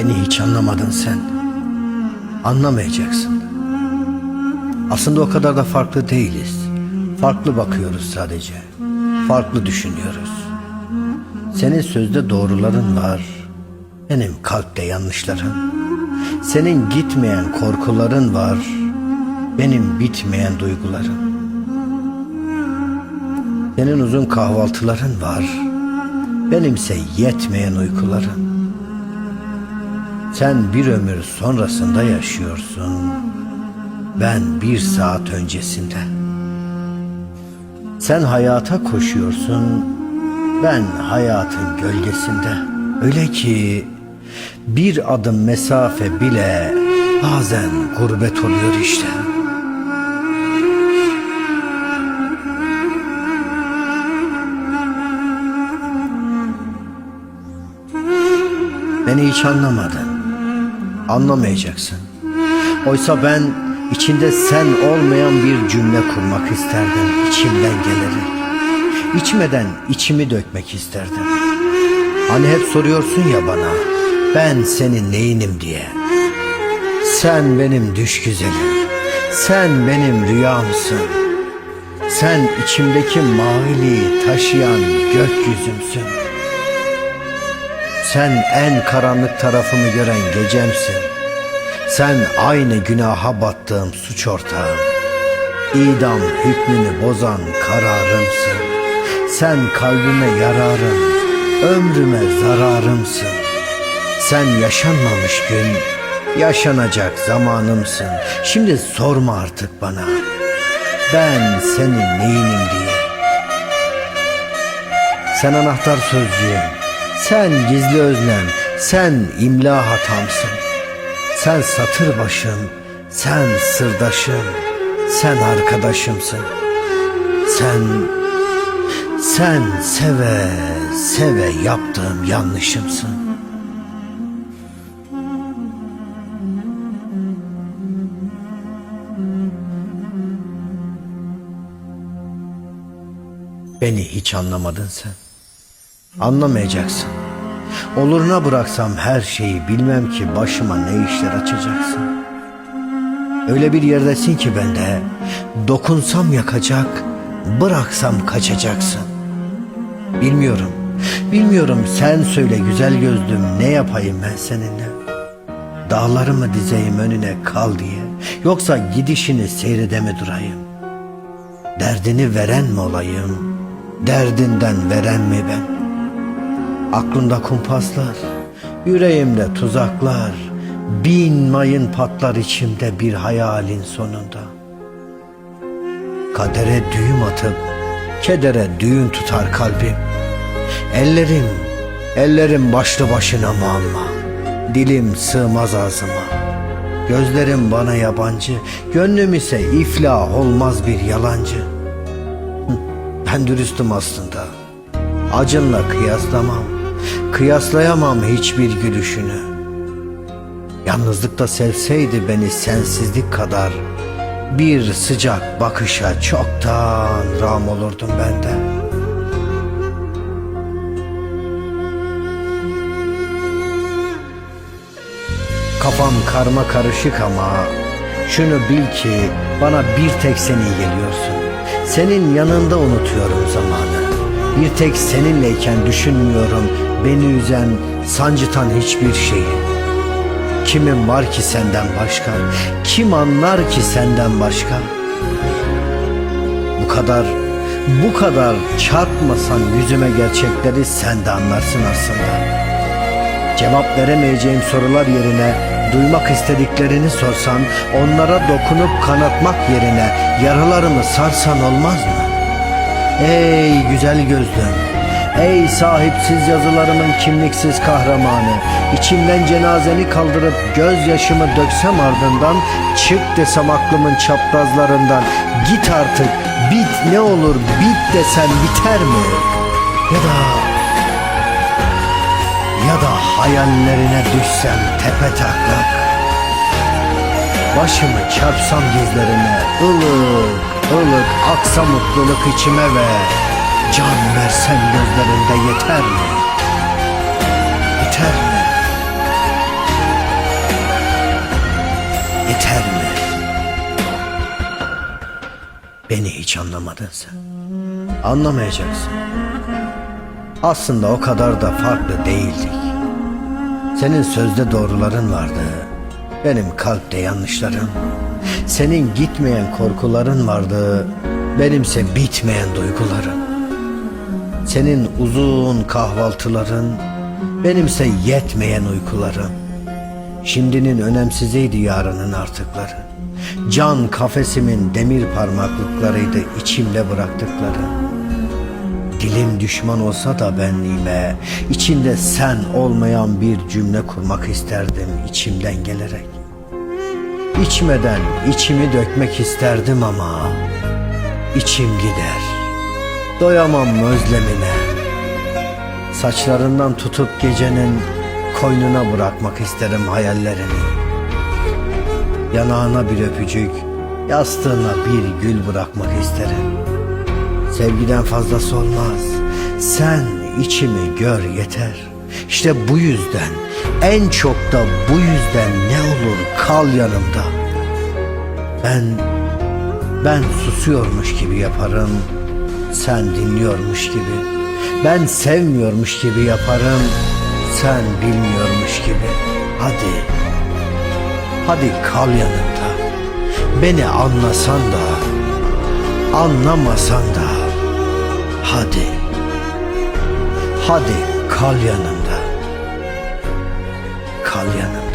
Beni hiç anlamadın sen. Anlamayacaksın. Aslında o kadar da farklı değiliz. Farklı bakıyoruz sadece. Farklı düşünüyoruz. Senin sözde doğruların var. Benim kalpte yanlışlarım. Senin gitmeyen korkuların var. Benim bitmeyen duygularım. Senin uzun kahvaltıların var. Benimse yetmeyen uykularım. Sen bir ömür sonrasında yaşıyorsun. Ben bir saat öncesinde. Sen hayata koşuyorsun. Ben hayatın gölgesinde. Öyle ki bir adım mesafe bile bazen gurbet oluyor işte. Beni hiç anlamadın. Anlamayacaksın. Oysa ben içinde sen olmayan bir cümle kurmak isterdim içimden gelerek. İçmeden içimi dökmek isterdim. Hani hep soruyorsun ya bana ben senin neyinim diye. Sen benim düş güzelim. Sen benim rüyamsın. Sen içimdeki maviliği taşıyan gökyüzümsün. Sen en karanlık tarafımı gören gecemsin. Sen aynı günaha battığım suç ortağım. İdam hükmünü bozan kararımsın. Sen kalbime yararım, ömrüme zararımsın. Sen yaşanmamış gün, yaşanacak zamanımsın. Şimdi sorma artık bana. Ben senin neyinim diye. Sen anahtar sözcüğüm, sen gizli özlem, sen imla hatamsın. Sen satır başım, sen sırdaşım, sen arkadaşımsın. Sen, sen seve seve yaptığım yanlışımsın. Beni hiç anlamadın sen. Anlamayacaksın. Oluruna bıraksam her şeyi bilmem ki başıma ne işler açacaksın. Öyle bir yerdesin ki bende dokunsam yakacak, bıraksam kaçacaksın. Bilmiyorum, bilmiyorum sen söyle güzel gözlüm ne yapayım ben seninle. Dağları mı dizeyim önüne kal diye yoksa gidişini seyrede mi durayım? Derdini veren mi olayım, derdinden veren mi ben? Aklımda kumpaslar, yüreğimde tuzaklar, bin mayın patlar içimde bir hayalin sonunda. Kadere düğüm atıp, kedere düğün tutar kalbim. Ellerim, ellerim başlı başına muamma, dilim sığmaz ağzıma. Gözlerim bana yabancı, gönlüm ise iflah olmaz bir yalancı. Ben dürüstüm aslında, acınla kıyaslamam. Kıyaslayamam hiçbir gülüşünü. Yalnızlıkta sevseydi beni sensizlik kadar bir sıcak bakışa çoktan ram olurdum ben de. Kafam karma karışık ama şunu bil ki bana bir tek sen iyi geliyorsun. Senin yanında unutuyorum zamanı. Bir tek seninleyken düşünmüyorum beni üzen, sancıtan hiçbir şeyi. Kimin var ki senden başka? Kim anlar ki senden başka? Bu kadar, bu kadar çarpmasan yüzüme gerçekleri sen de anlarsın aslında. Cevap veremeyeceğim sorular yerine duymak istediklerini sorsan, onlara dokunup kanatmak yerine yaralarımı sarsan olmaz mı? Ey güzel gözlüm, ey sahipsiz yazılarımın kimliksiz kahramanı, içimden cenazeni kaldırıp gözyaşımı döksem ardından, çık desem aklımın çaprazlarından, git artık, bit ne olur, bit desem biter mi? Ya da ya da hayallerine düşsem tepe taklak. Başımı çarpsam dizlerine ılık ılık aksa mutluluk içime ve Can versem gözlerinde yeter mi? Yeter mi? yeter mi? Beni hiç anlamadın sen. Anlamayacaksın. Aslında o kadar da farklı değildik. Senin sözde doğruların vardı. Benim kalpte yanlışlarım. Senin gitmeyen korkuların vardı. Benimse bitmeyen duygularım. Senin uzun kahvaltıların, benimse yetmeyen uykularım. Şimdinin önemsiziydi yarının artıkları. Can kafesimin demir parmaklıklarıydı içimde bıraktıkları. Dilim düşman olsa da benliğime, içinde sen olmayan bir cümle kurmak isterdim içimden gelerek. İçmeden içimi dökmek isterdim ama içim gider. Doyamam özlemine. Saçlarından tutup gecenin koynuna bırakmak isterim hayallerini. Yanağına bir öpücük, yastığına bir gül bırakmak isterim. Sevgiden fazlası olmaz. Sen içimi gör yeter. İşte bu yüzden, en çok da bu yüzden ne olur kal yanımda. Ben, ben susuyormuş gibi yaparım. Sen dinliyormuş gibi. Ben sevmiyormuş gibi yaparım. Sen bilmiyormuş gibi. Hadi, hadi kal yanımda. Beni anlasan da, anlamasan da. Hadi, hadi kal yanımda. Kal yanımda.